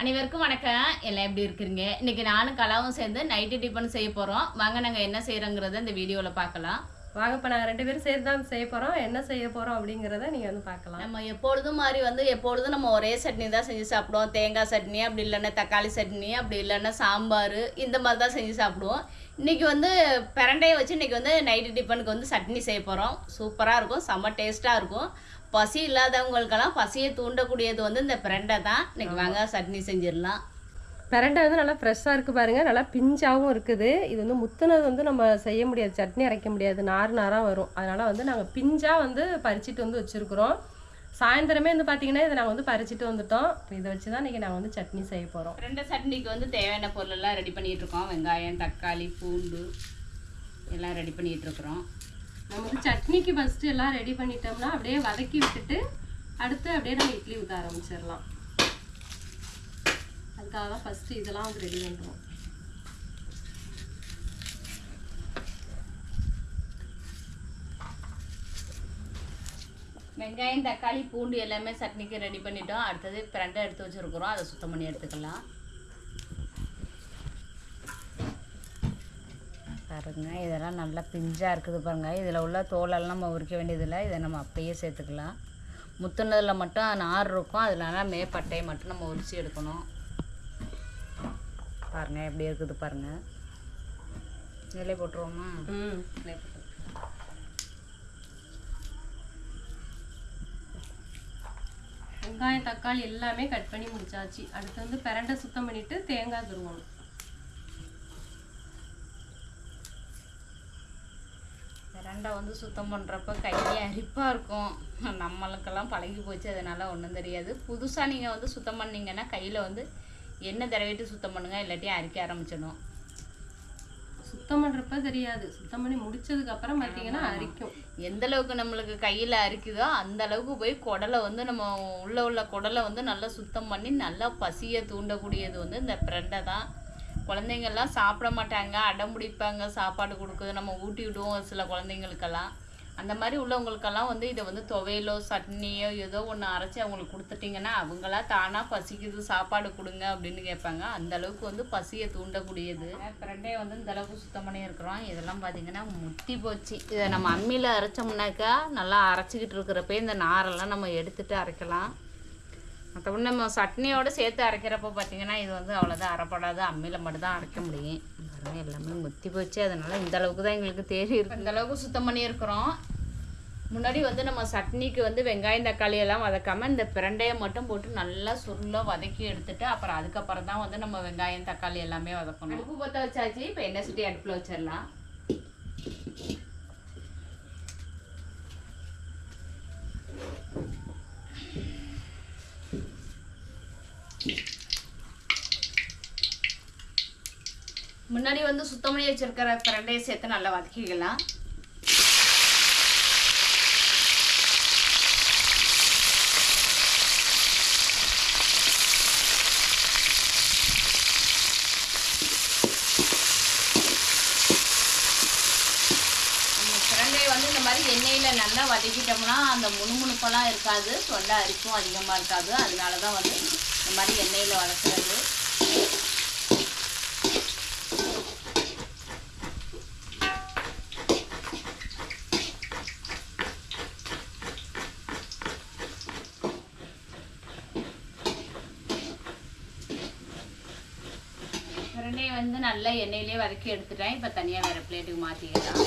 அனைவருக்கும் வணக்கம். எல்லாம் எப்படி இருக்கிறீங்க? இன்னைக்கு நானும் கலாவும் சேர்ந்து நைட்டு டிஃபன் செய்ய போகிறோம் வாங்க நாங்கள் என்ன செய்கிறோங்கிறத இந்த வீடியோவில் பார்க்கலாம். வாங்க இப்போ நாங்கள் ரெண்டு பேரும் சேர்த்து தான் செய்ய போகிறோம் என்ன செய்ய போகிறோம் அப்படிங்கிறத நீங்கள் வந்து பார்க்கலாம். நம்ம எப்பொழுதும் மாதிரி வந்து எப்பொழுதும் நம்ம ஒரே சட்னி தான் செஞ்சு சாப்பிடுவோம். தேங்காய் சட்னி அப்படி இல்லைன்னா தக்காளி சட்னி அப்படி இல்லைன்னா சாம்பார் இந்த மாதிரி தான் செஞ்சு சாப்பிடுவோம். இன்றைக்கி வந்து பிரண்டையை வச்சு இன்றைக்கி வந்து நைட்டு டிஃபனுக்கு வந்து சட்னி செய்ய போகிறோம் சூப்பராக இருக்கும் செம்ம டேஸ்ட்டாக இருக்கும். பசி இல்லாதவங்களுக்கெல்லாம் பசியை தூண்டக்கூடியது வந்து இந்த பிரண்டை தான். இன்னைக்கு வாங்க சட்னி செஞ்சிடலாம். பிரண்டை வந்து நல்லா ஃப்ரெஷ்ஷாக இருக்குது பாருங்க. நல்லா பிஞ்சாகவும் இருக்குது. இது வந்து முத்துனது வந்து நம்ம செய்ய முடியாது. சட்னி அரைக்க முடியாது. நார் நாராக வரும். அதனால் வந்து நாங்கள் பிஞ்சாக வந்து பறிச்சிட்டு வந்து வச்சுருக்குறோம். சாயந்தரமே வந்து பார்த்தீங்கன்னா இதை நாங்கள் வந்து பறிச்சிட்டு வந்துட்டோம். இப்போ இதை வச்சு தான் இன்றைக்கி நாங்கள் வந்து சட்னி செய்ய போகிறோம் ரெண்டு சட்னிக்கு வந்து தேவையான பொருளெல்லாம் ரெடி பண்ணிகிட்ருக்கோம் வெங்காயம் தக்காளி பூண்டு எல்லாம் ரெடி பண்ணிகிட்ருக்குறோம் நம்ம வந்து சட்னிக்கு ஃபஸ்ட்டு எல்லாம் ரெடி பண்ணிட்டோம்னா அப்படியே வதக்கி விட்டுட்டு அடுத்து அப்படியே நம்ம இட்லி ஊற்ற ஆரம்பிச்சிடலாம். அதுக்காக தான் ஃபஸ்ட்டு இதெல்லாம் வந்து ரெடி பண்ணுறோம் வெங்காயம் தக்காளி பூண்டு எல்லாமே சட்னிக்கு ரெடி பண்ணிட்டோம். அடுத்தது பிரண்டை எடுத்து வச்சுருக்குறோம். அதை சுத்தம் பண்ணி எடுத்துக்கலாம். பாருங்க இதெல்லாம் நல்லா பிஞ்சாக இருக்குது பாருங்க. இதில் உள்ள தோலெல்லாம் நம்ம உரிக்க வேண்டியதில்லை. இதை நம்ம அப்படியே சேர்த்துக்கலாம். முத்துனதில் மட்டும் நார் இருக்கும். அதனால மேப்பட்டையை மட்டும் நம்ம உரிச்சு எடுக்கணும். பாருங்க எப்படி இருக்குது பாருங்க. இதிலே போட்டுருவோமா? ம். வெங்காயம் தக்காளி எல்லாமே கட் பண்ணி முடிச்சாச்சு. அடுத்து வந்து பிரண்டை சுத்தம் பண்ணிட்டு தேங்காய் துருவணும். பிரண்டை வந்து சுத்தம் பண்ணுறப்ப கையே அரிப்பாக இருக்கும். நம்மளுக்கெல்லாம் பழகி போச்சு அதனால ஒன்றும் தெரியாது. புதுசாக நீங்கள் வந்து சுத்தம் பண்ணீங்கன்னா கையில் வந்து எண்ணெய் தடவிட்டு சுத்தம் பண்ணுங்கள் இல்லாட்டி அரிக்க ஆரம்பிச்சிடும் சுத்தம் பண்றப்ப தெரியாது. சுத்தம் பண்ணி முடிச்சதுக்கு அப்புறம் பார்த்தீங்கன்னா அரிக்கும். எந்த அளவுக்கு நம்மளுக்கு கையில் அரிக்குதோ அந்த அளவுக்கு போய் குடலை வந்து நம்ம உள்ள உள்ள குடலை வந்து நல்லா சுத்தம் பண்ணி நல்லா பசியை தூண்டக்கூடியது வந்து இந்த பிரண்டை தான். குழந்தைங்கள்லாம் சாப்பிட மாட்டாங்க. அடம் பிடிப்பாங்க. சாப்பாடு கொடுக்குது. நம்ம ஊட்டி விடுவோம் சில குழந்தைங்களுக்கெல்லாம். அந்த மாதிரி உள்ளவங்களுக்கெல்லாம் வந்து இதை வந்து துவையலோ சட்னியோ ஏதோ ஒன்று அரைச்சி அவங்களுக்கு கொடுத்துட்டிங்கன்னா அவங்களா தானாக பசிக்குது சாப்பாடு கொடுங்க அப்படின்னு கேட்பாங்க. அந்த அளவுக்கு வந்து பசியை தூண்டக்கூடியது. ஃப்ரெண்டே வந்து இந்த அளவுக்கு சுத்தம் பண்ணி இருக்கிறோம் இதெல்லாம் பார்த்தீங்கன்னா முத்தி போச்சு. இதை நம்ம அம்மியில் அரைச்சோம்னாக்கா நல்லா அரைச்சிக்கிட்டு இருக்கிறப்ப இந்த நாரெல்லாம் நம்ம எடுத்துகிட்டு அரைக்கலாம். மற்றபடி நம்ம சட்னியோட சேர்த்து அரைக்கிறப்ப பார்த்தீங்கன்னா இது வந்து அவ்வளோதான் அரைப்படாது அம்மியில் மட்டும் தான் அரைக்க முடியும். பாருங்க எல்லாமே முத்தி போச்சு. அதனால இந்த அளவுக்கு தான் எங்களுக்கு தேடி இருக்கு. இந்த அளவுக்கு சுத்தம் பண்ணியிருக்கிறோம். முன்னாடி வந்து நம்ம சட்னிக்கு வந்து வெங்காயம் தக்காளி எல்லாம் வதக்காம இந்த பிரண்டையை மட்டும் போட்டு நல்லா சுருளா வதக்கி எடுத்துட்டு அப்புறம் அதுக்கப்புறம் தான் வந்து நம்ம வெங்காயம் தக்காளி எல்லாமே வதக்கணும். அடுப்பு பற்ற வச்சாச்சு. இப்போ எண்ணெய் சுட்டி அடுப்பில் வச்சிடலாம். முன்னாடி வந்து சுத்தம் பண்ணி வச்சிருக்கிற பிரண்டையை சேர்த்து நல்லா வதக்கிக்கலாம். வந்து இந்த மாதிரி எண்ணெயில் நல்லா வதக்கிட்டோம்னா அந்த முணுமுணுப்பெல்லாம் இருக்காது தொண்டை அரிப்பும் அதிகமாக இருக்காது. அதனால தான் வந்து இந்த மாதிரி எண்ணெயில் வளர்க்குறது பிரண்டையை வந்து நல்லா எண்ணெயிலே வதக்கி எடுத்துட்டேன். இப்போ தனியாக வேறு பிளேட்டுக்கு மாற்றிக்கலாம்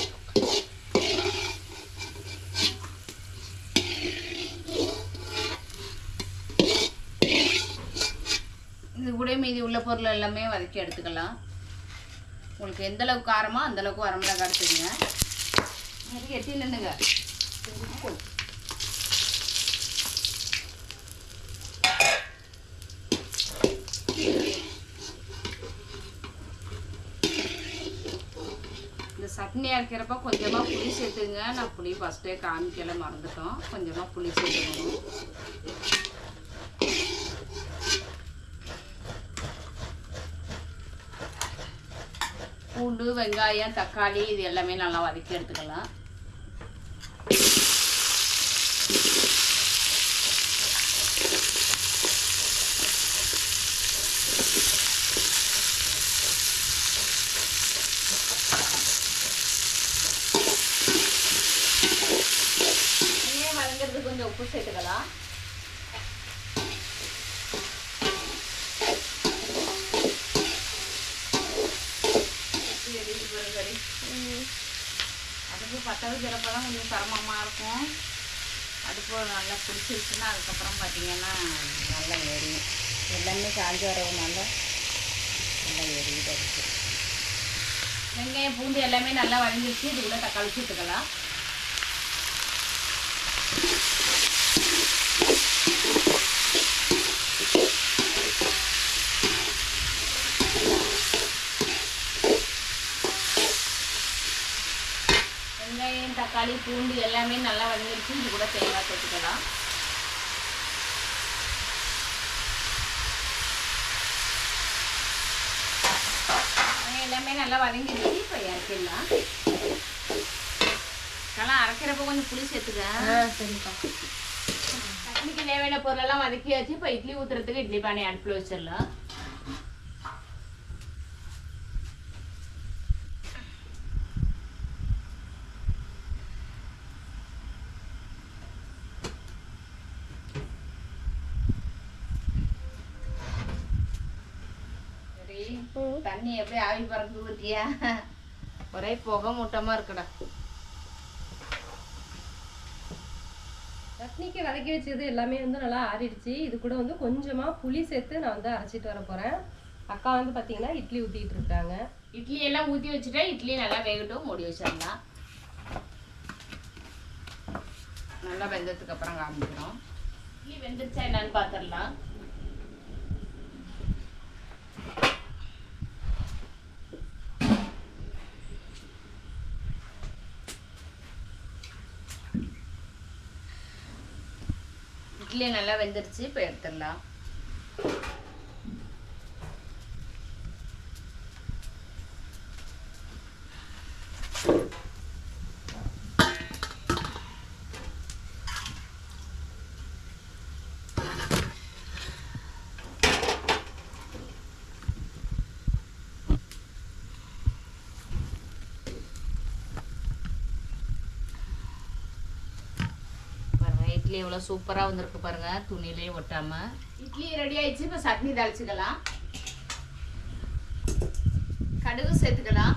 இது கூட மீதி உள்ள பொருள் எல்லாமே வதக்கி எடுத்துக்கலாம். உங்களுக்கு எந்த அளவுக்கு காரமோ அந்த அளவுக்கு வரமிளகா எடுத்துக்கங்க. அது நின்றுங்க சட்னி அரைக்கிறப்ப கொஞ்சமாக புளி சேர்த்துங்க. நான் புளி ஃபஸ்ட்டே காமிக்கல மறந்துட்டோம். கொஞ்சமாக புளி சேர்த்துக்கணும். பூண்டு வெங்காயம் தக்காளி இது எல்லாமே நல்லா வதக்கி எடுத்துக்கலாம் உப்பு சேர்த்துக்கலாம் எப்படி எரியுது பாரு கறி. அடுப்பு தான் கொஞ்சம் சிரமமாக இருக்கும். அடுப்பு நல்லா பிடிச்சிருச்சுன்னா அதுக்கப்புறம் பார்த்தீங்கன்னா நல்லா எரியும். எல்லாமே காஞ்சி வரவுனால நல்லா எரியுது. வெங்காயம் பூண்டு எல்லாமே நல்லா வதங்கிருச்சு. இதுக்குள்ளே தக்காளி சேர்த்துக்கலாம் வெங்காயம் தக்காளி பூண்டு எல்லாமே நல்லா வதங்கிருச்சு. இது கூட தேங்காய் வெங்காயம் எல்லாமே நல்லா வதங்கிருச்சு இப்போ இறக்கிடலாம். நல்லா அரைக்கிறப்ப கொஞ்சம் புளி சேர்த்துக்க. சரிப்பா சட்னிக்கு தேவையான பொருளெல்லாம் வதக்கியாச்சு. இப்போ இட்லி ஊற்றுறதுக்கு இட்லி பானை அடுப்பில் வச்சிடலாம் சரி தண்ணி எப்படி ஆவி பறந்து ஊற்றியா ஒரே புகை மூட்டமாக இருக்குடா. சட்னிக்கு வதக்கி வச்சது எல்லாமே வந்து நல்லா ஆறிடுச்சு. இது கூட வந்து கொஞ்சமாக புளி சேர்த்து நான் வந்து அரைச்சிட்டு வர போகிறேன் அக்கா வந்து பார்த்தீங்கன்னா இட்லி ஊற்றிட்டு இருக்காங்க. இட்லி எல்லாம் ஊற்றி வச்சுட்டா இட்லி நல்லா வேகட்டும் மூடி வச்சிடலாம். நல்லா வெந்ததுக்கு அப்புறம் காமிக்கிறோம். இட்லி வெந்துருச்சா என்னன்னு பார்த்துடலாம் இட்லி நல்லா வெந்துருச்சு இப்போ எடுத்துடலாம் பாருங்க இட்லி எவ்வளோ சூப்பராக வந்திருக்கு பாருங்க. துணியிலே ஒட்டாம. இட்லி ரெடி ஆயிடுச்சு. இப்போ சட்னி தாளிச்சுக்கலாம். கடுகு சேர்த்துக்கலாம்.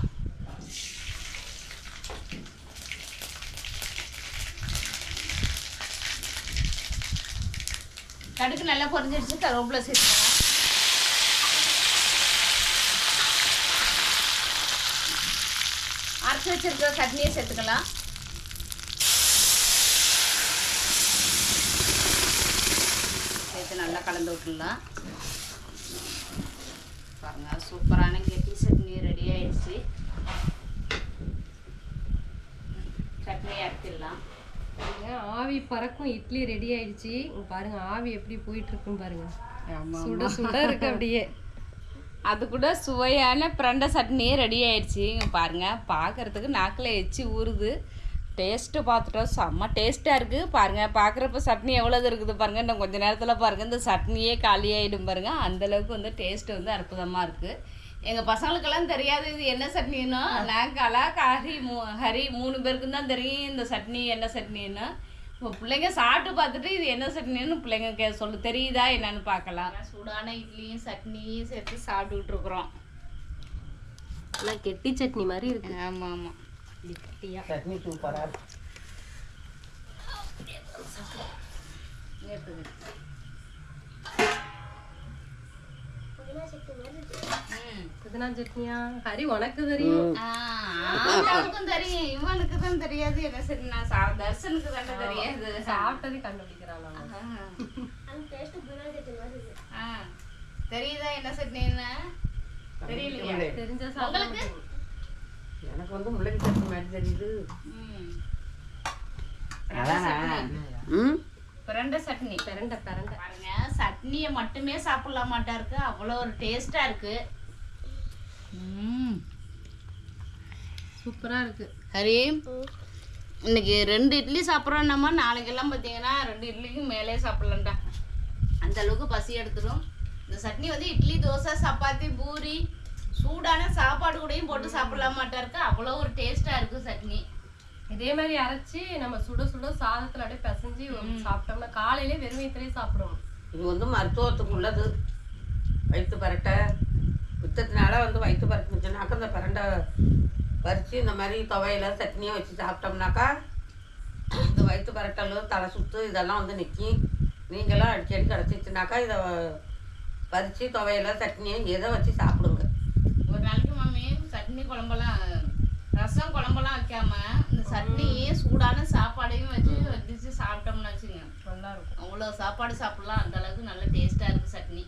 கடுகு நல்லா பொரிஞ்சிடுச்சு கருவேப்பிலை சேர்த்துக்கலாம். அரைச்சி வச்சிருக்கிற சட்னியை சேர்த்துக்கலாம். சேர்த்து நல்லா கலந்து விட்டுடலாம். பாருங்க சூப்பரான கெட்டி சட்னி ரெடி ஆயிடுச்சு. சட்னி பாருங்க, ஆவி பறக்கும் இட்லி ரெடி ஆயிடுச்சு. பாருங்க ஆவி எப்படி போயிட்டு இருக்குன்னு பாருங்க சுட சுட இருக்கு அப்படியே. அது கூட சுவையான பிரண்டை சட்னி ரெடி ஆயிடுச்சு. பாருங்க பார்க்கறதுக்கு நாக்கில் எச்சி ஊறுது. டேஸ்ட்டு பார்த்துட்டோம் செம்ம டேஸ்ட்டாக இருக்குது பாருங்கள் பார்க்குறப்ப சட்னி எவ்வளவு இருக்குது பாருங்கள் இன்னும் கொஞ்ச நேரத்தில் பாருங்கள் இந்த சட்னியே காலியாகிடும் பாருங்கள் அந்தளவுக்கு வந்து டேஸ்ட்டு வந்து அற்புதமாக இருக்குது எங்கள் பசங்களுக்கெல்லாம் தெரியாது இது என்ன சட்னின்னா. நான் கலா ஹரி மூ ஹரி மூணு பேருக்கும் தான் தெரியும் இந்த சட்னி என்ன சட்னின்னு. இப்போ பிள்ளைங்க சாப்பிட்டு பார்த்துட்டு இது என்ன சட்னின்னு பிள்ளைங்க கே சொல்லு தெரியுதா என்னன்னு பார்க்கலாம். சூடான இட்லியும் சட்னியும் சேர்த்து சாப்பிட்டுக்கிட்டு இருக்கிறோம். நல்லா கெட்டி சட்னி மாதிரி இருக்கு. ஆமாம் ஆமாம் சட்னி சூப்பராக புதினா சட்னியா ஹரி உனக்கு தெரியும் ஆ, அவனுக்கும் தெரியும் இவனுக்கு தான் தெரியாது என்ன சரி நான் சா தர்சனுக்கு தானே தெரியாது சாப்பிட்டதே கண்டுபிடிக்கிறான். தெரியுதா என்ன சட்னின்னு தெரியலையா தெரிஞ்சா சாப்பிட உங்களுக்கு? மாட்டேன். எனக்கு வந்து முள்ளங்கி சட்னி மாதிரி தெரியுது. ம். அதானே? ம்? பிரண்டை சட்னி. பிரண்டை பிரண்டை பாருங்க சட்னியை மட்டுமே சாப்பிடலாம் மாட்டா இருக்கு அவ்வளோ ஒரு டேஸ்டா இருக்கு. ம். சூப்பரா இருக்கு. ஹரி இன்னைக்கு ரெண்டு இட்லி சாப்பிட்றோம் நம்ம நாளைக்கெல்லாம் பார்த்தீங்கன்னா ரெண்டு இட்லிக்கும் மேலே சாப்பிட்லாம்டா. அந்த அளவுக்கு பசி எடுத்துடும் இந்த சட்னி வந்து இட்லி தோசை சப்பாத்தி பூரி சூடான சாப்பாடு கூடயும் போட்டு சாப்பிடலாம் மாட்டா இருக்கு அவ்வளோ ஒரு டேஸ்ட்டாக இருக்குது சட்னி. இதே மாதிரி அரைச்சி நம்ம சுட சுட சாதத்துல அப்படியே பிசைஞ்சு சாப்பிட்டோம்னா காலையிலே வெறும் வயிற்றுலேயே சாப்பிடுவோம். இது வந்து மருத்துவத்துக்கு உள்ளது. வயிற்று பரட்டை. பித்தத்தினால வந்து வயிற்று பரட்டுச்சுனாக்கா இந்த பரண்டை பறித்து இந்த மாதிரி துவையில சட்னியாக வச்சு சாப்பிட்டோம்னாக்கா இந்த வயிற்று பரட்டல் தலை சுத்து இதெல்லாம் வந்து நிற்கும் நீங்களும் அடிக்கடி கிடச்சிச்சுனாக்கா இதை பறித்து துவையில சட்னியை எதை வச்சு சாப்பிடுங்க. ஒரு நாளைக்கு மம்மி சட்னி குழம்பெல்லாம் ரசம் குழம்பெல்லாம் வைக்காம இந்த சட்னியும் சூடான சாப்பாடையும் வச்சு வச்சு சாப்பிட்டோம்னு வச்சுங்க. நல்லா இருக்கும் அவ்வளோ சாப்பாடு சாப்பிடலாம். அந்த அளவுக்கு நல்ல டேஸ்ட்டாக இருக்குது சட்னி.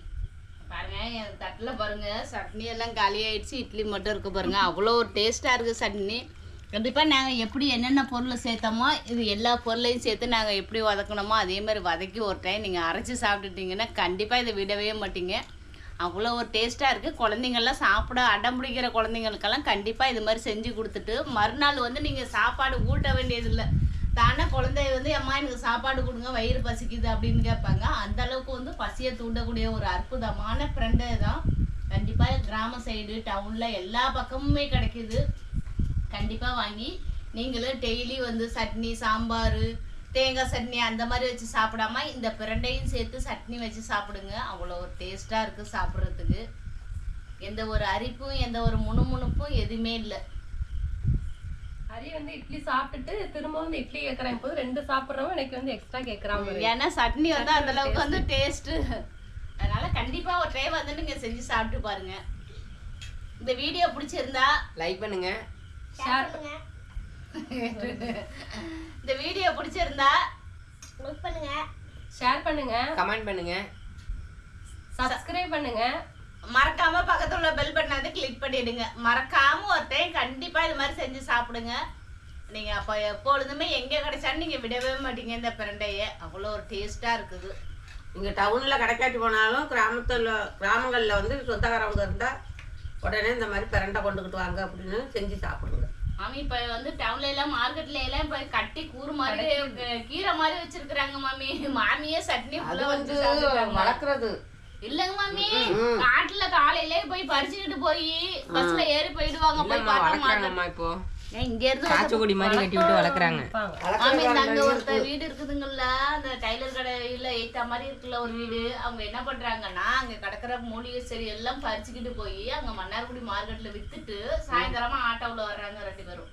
பாருங்க என் தட்டில் பாருங்க சட்னி எல்லாம் காலி ஆயிடுச்சு. இட்லி மட்டும் இருக்கு பாருங்க. அவ்வளோ ஒரு டேஸ்ட்டாக இருக்குது சட்னி. கண்டிப்பாக நாங்கள் எப்படி என்னென்ன பொருளை சேர்த்தோமோ இது எல்லா பொருளையும் சேர்த்து நாங்கள் எப்படி வதக்கணுமோ அதே மாதிரி வதக்கி ஒரு டைம் நீங்கள் அரைச்சி சாப்பிட்டுட்டீங்கன்னா கண்டிப்பாக இதை விடவே மாட்டீங்க. அவ்வளோ ஒரு டேஸ்ட்டாக இருக்குது குழந்தைங்கள்லாம் சாப்பிட அடம் பிடிக்கிற குழந்தைங்களுக்கெல்லாம் கண்டிப்பாக இது மாதிரி செஞ்சு கொடுத்துட்டு மறுநாள் வந்து நீங்கள் சாப்பாடு ஊட்ட வேண்டியதில்லை. தானே குழந்தைய வந்து அம்மா எனக்கு சாப்பாடு கொடுங்க வயிறு பசிக்குது அப்படின்னு கேட்பாங்க. அந்த அளவுக்கு வந்து பசியை தூண்டக்கூடிய ஒரு அற்புதமான ஃப்ரெண்டு தான். கண்டிப்பாக கிராம சைடு டவுனில் எல்லா பக்கமுமே கிடைக்குது. கண்டிப்பாக வாங்கி நீங்களும் டெய்லி வந்து சட்னி சாம்பார் தேங்காய் சட்னி அந்த மாதிரி வச்சு சாப்பிடாம இந்த பிரண்டையும் சேர்த்து சட்னி வச்சு சாப்பிடுங்க. அவ்வளோ ஒரு டேஸ்ட்டாக இருக்குது சாப்பிட்றதுக்கு. எந்த ஒரு அரிப்பும் எந்த ஒரு முணுமுணுப்பும் எதுவுமே இல்லை. ஹரி வந்து இட்லி சாப்பிட்டுட்டு திரும்ப வந்து இட்லி கேட்குறேன் போது ரெண்டு சாப்பிட்றவங்க எனக்கு வந்து எக்ஸ்ட்ரா கேட்குறாங்க ஏன்னா சட்னி வந்து அந்த அளவுக்கு வந்து டேஸ்ட் அதனால கண்டிப்பா ஒரு டைம் வந்து நீங்க செஞ்சு சாப்பிட்டு பாருங்க. இந்த வீடியோ பிடிச்சிருந்தா லைக் பண்ணுங்க. ஷேர் இந்த வீடியோ பிடிச்சிருந்தா ஷேர் பண்ணுங்க. கமெண்ட் பண்ணுங்க. சப்ஸ்கிரைப் பண்ணுங்க. மறக்காம பக்கத்துல உள்ள பெல் பட்டனை வந்து கிளிக் பண்ணிடுங்க. மறக்காம ஒரு டைம் கண்டிப்பா இது மாதிரி செஞ்சு சாப்பிடுங்க. நீங்க அப்ப எப்பொழுதுமே எங்க கிடைச்சாலும் நீங்க விடவே மாட்டீங்க இந்த பிரண்டைய. அவ்வளோ ஒரு டேஸ்டா இருக்குது. இங்கே டவுனில் கடைக்காட்டி போனாலும் கிராமத்தில் கிராமங்களில் வந்து சொந்தக்காரவங்க இருந்தால் உடனே இந்த மாதிரி பிரண்டை கொண்டுக்கிட்டு வாங்க அப்படின்னு செஞ்சு சாப்பிடுங்க. மாமி இப்ப வந்து டவுன்ல எல்லாம் மார்க்கெட்ல எல்லாம் இப்ப கட்டி கூறு மாதிரி கீரை மாதிரி வச்சிருக்காங்க மாமி. மாமியே சட்னி ஆ வந்து. வளர்க்குறது இல்லங்க மாமி காட்டுல காலையிலே போய் பறிச்சுக்கிட்டு போய் பஸ்ல ஏறி போயிடுவாங்க போய் பார்த்தா. வளர்க்குறாங்கம்மா இப்போ. ஏன் இங்க இருந்து வந்து- காய்ச்சல் கொடி மாதிரி கட்டி விட்டு வளர்க்குறாங்க. அங்க ஒருத்தர் வீடு இருக்குதுங்கல்ல அந்த டைலர் கடையில எய்த்த மாதிரி இருக்குல்ல ஒரு வீடு. அவங்க என்ன பண்றாங்கன்னா அங்க கிடக்குற மூலிகை செடி எல்லாம் பறிச்சுக்கிட்டு போய் அங்க மன்னார்குடி மார்க்கெட்ல வித்துட்டு சாயந்தரமா ஆட்டோவுல வர்றாங்க ரெண்டு பேரும்.